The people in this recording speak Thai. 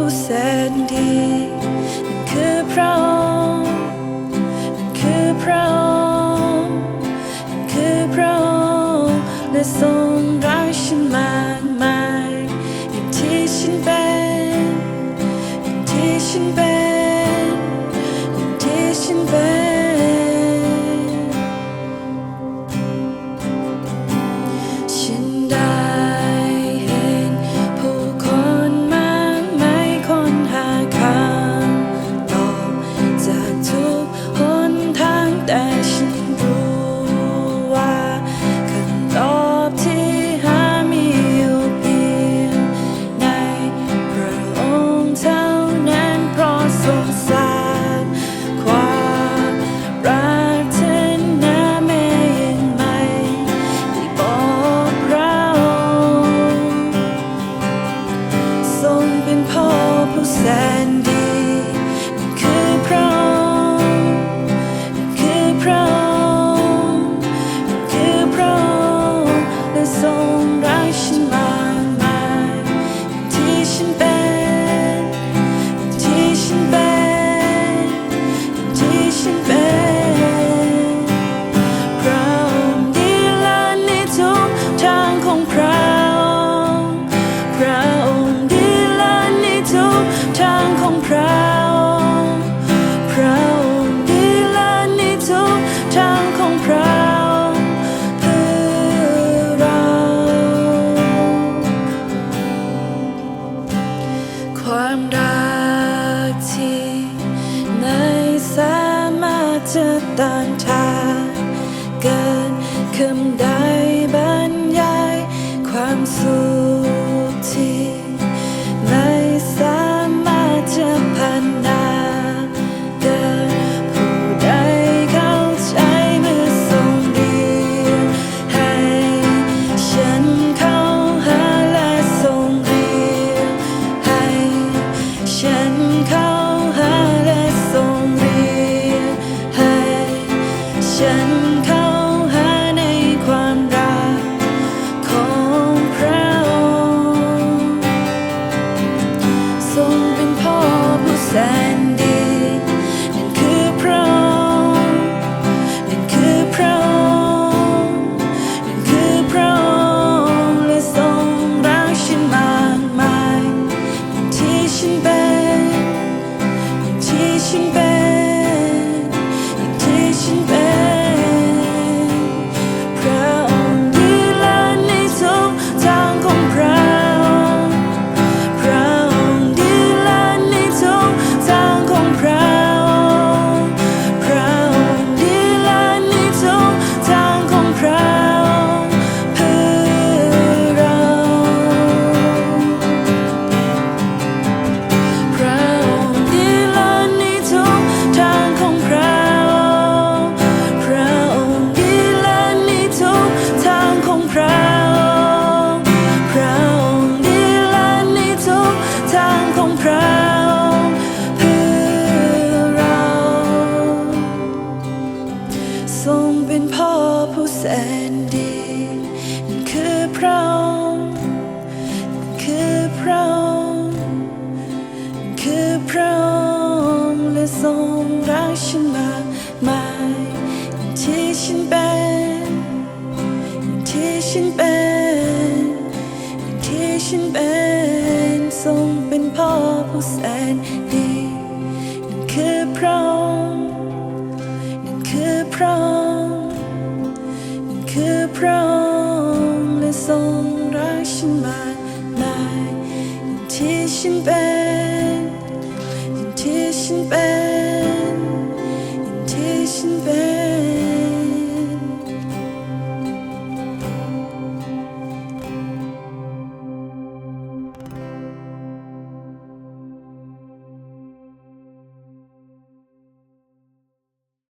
ผู้แสนดีนั่นคือพระองค์นั่นคือพระอง ความรักที่ไม่สามารถจะต้านทานเกินคำใดบรรยายความสุข แสนดีนั่นคือพระองค์คือพระองค์คือพระองค์และทรงรักฉันมากมายที่ฉันเป็นที่ฉันเป็นที่ฉันเป็นทรงเป็นพ่อผู้แสนดีนั่นคือพระองค์นั่นคือพระองค์ พระองค์ได้ทรงรักฉันมากมายอย่างที่ฉันเป็นอย่างที่ฉันเป็น